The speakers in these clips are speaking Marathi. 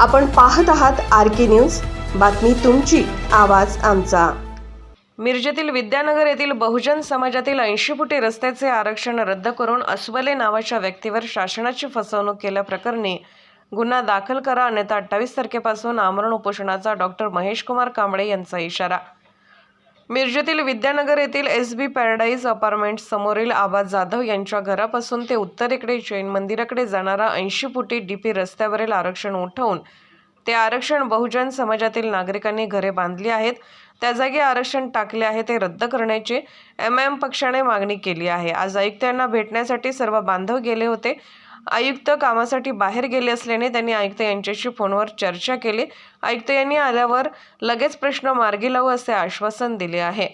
आपण पाहत आहात आर के न्यूज. बातमी तुमची आवाज आमचा. मिरजेतील विद्यानगर येथील बहुजन समाजातील ऐंशी फुटी रस्त्याचे आरक्षण रद्द करून अस्वले नावाच्या व्यक्तीवर शासनाची फसवणूक केल्याप्रकरणी गुन्हा दाखल करा अन्यथा अठ्ठावीस तारखेपासून आमरण उपोषणाचा डॉक्टर महेश कुमार कांबळे यांचा इशारा. मिरजेतील विद्यानगर येथील एस बी पॅराडाईज अपार्टमेंट समोरील आबा जाधव यांच्या घरापासून ते उत्तरेकडे जैन मंदिराकडे जाणारा ऐंशी फुटी डीपी रस्त्यावरील आरक्षण उठवून ते आरक्षण बहुजन समाजातील नागरिकांनी घरे बांधली आहेत. त्या जागी आरक्षण टाकले आहे ते रद्द करण्याची एम एम पक्षाने मागणी केली आहे. आज आयुक्तांना भेटण्यासाठी सर्व बांधव गेले होते. आयुक्त कामासाठी बाहेर गेले असल्याने त्यांनी आयुक्त यांच्याशी फोनवर चर्चा केली. आयुक्त यांनी आल्यावर लगेच प्रश्न मार्गी लावू असे आश्वासन दिले आहे.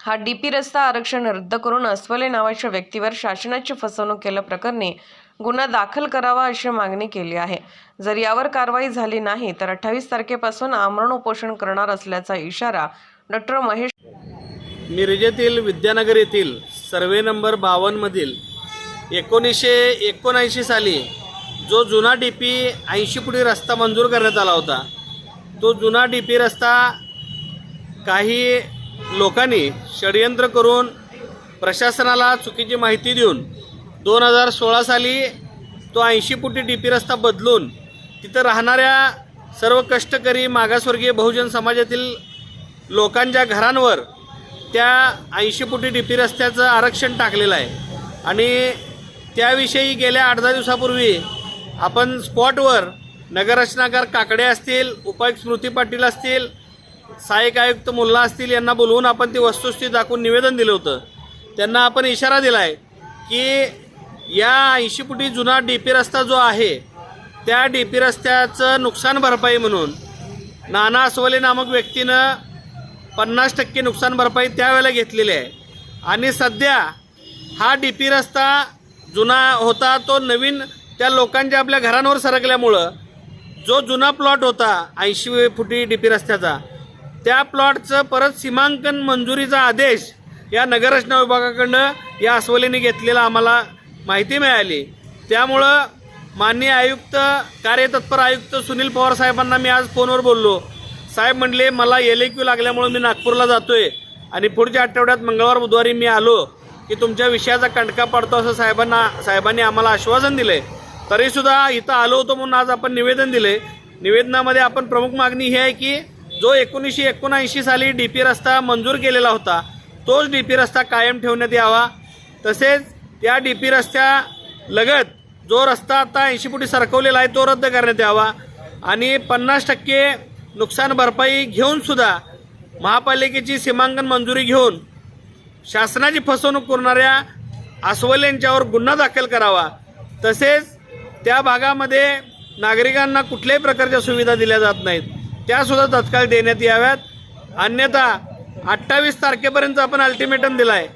हा डी पी रस्ता आरक्षण रद्द करून अस्वले नावाच्या व्यक्तीवर शासनाची फसवणूक केल्याप्रकरणी गुन्हा दाखल करावा अशी मागणी केली आहे. जर यावर कारवाई झाली नाही तर अठ्ठावीस तारखेपासून आमरण उपोषण करणार असल्याचा इशारा डॉक्टर महेश मिरजेतील विद्यानगर येथील सर्वे नंबर बावन्नमधील एकोणीसशे एकोणऐंशी साली जो जुना डी पी ऐंशी फुटी रस्ता मंजूर करण्यात आला होता तो जुना डी पी रस्ता काही लोकांनी षडयंत्र करून प्रशासनाला चुकीची माहिती देऊन दोन हजार सोळा साली तो ऐंशी फुटी डी पी रस्ता बदलून तिथं राहणाऱ्या सर्व कष्टकरी मागासवर्गीय बहुजन समाजातील लोकांच्या घरांवर त्या ऐंशी फुटी डी पी रस्त्याचं आरक्षण टाकलेलं आहे. आणि त्याविषयी गेल्या आठ दहा दिवसापूर्वी आपण स्पॉटवर नगररचनाकार काकडे असतील उपायुक्त स्मृती पाटील असतील सहाय्यक आयुक्त मुल्ला असतील यांना बोलवून आपण ती वस्तुस्थिती दाखवून निवेदन दिलं होतं. त्यांना आपण इशारा दिला आहे की या ऐंशी फुटी जुना डी पी रस्ता जो आहे त्या डी पी रस्त्याचं नुकसान भरपाई म्हणून नाना अस्वले नामक व्यक्तीनं पन्नास टक्के नुकसान भरपाई त्यावेळेला घेतलेली आहे. आणि सध्या हा डी पी रस्ता जुना होता तो नवीन त्या लोकांच्या आपल्या घरांवर सरकल्यामुळं जो जुना प्लॉट होता ऐंशी फुटी डी पी रस्त्याचा त्या प्लॉटचं परत सीमांकन मंजुरीचा आदेश या नगररचना विभागाकडनं या अस्वलीने घेतलेला आम्हाला माहिती मिळाली. त्यामुळं माननीय आयुक्त कार्यतत्पर आयुक्त सुनील पवार साहेबांना मी आज फोनवर बोललो. साहेब म्हणले मला एल क्यू लागल्यामुळं मी नागपूरला जातोय आणि पुढच्या आठवड्यात मंगळवार बुधवारी मी आलो. की तुमच्या विषयाचा कंटका पडतो असं साहेबांना साहेबांनी आम्हाला आश्वासन दिले. तरीसुद्धा इथं आलो होतो म्हणून आज आपण निवेदन दिले. निवेदनामध्ये आपण प्रमुख मागणी ही आहे की जो एकोणीसशे एकोणऐंशी साली डी पी रस्ता मंजूर केलेला होता तोच डी पी रस्ता कायम ठेवण्यात यावा. तसेच त्या डी पी रस्त्या लगत जो रस्ता आता ऐंशी फुटी सरकवलेला आहे तो रद्द करण्यात यावा. आणि पन्नास टक्के नुकसान भरपाई घेऊन सुद्धा महापालिकेची सीमांकन मंजुरी घेऊन शासनाची फसवणूक करणाऱ्या अस्वलेंच्यावर गुन्हा दाखल करावा. तसेच त्या भागामध्ये नागरिकांना कुठल्याही प्रकारच्या सुविधा दिल्या जात नाहीत. त्यासुद्धा तत्काळ देण्यात याव्यात. अन्यथा अठ्ठावीस तारखेपर्यंत आपण अल्टिमेटम दिला आहे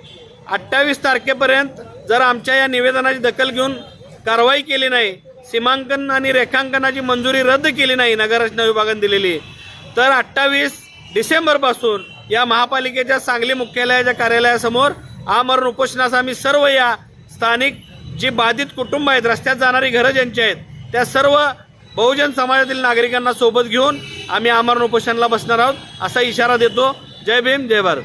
अठ्ठावीस तारखेपर्यंत जर आमच्या या निवेदनाची दखल घेऊन कारवाई केली नाही सीमांकन आणि रेखांकनाची मंजुरी रद्द केली नाही नगररचना विभागाने दिलेली तर अठ्ठावीस डिसेंबरपासून या महापालिकेच्या सांगली मुख्यालयाच्या कार्यालयासमोर आमरण उपोषणास आम्ही सर्व या स्थानिक जी बाधित कुटुंब आहेत रस्त्यात जाणारी घरं ज्यांची आहेत त्या सर्व बहुजन समाजातील नागरिकांना सोबत घेऊन आम्ही आमरण उपोषणाला बसणार आहोत असा इशारा देतो. जय भीम जय भारत.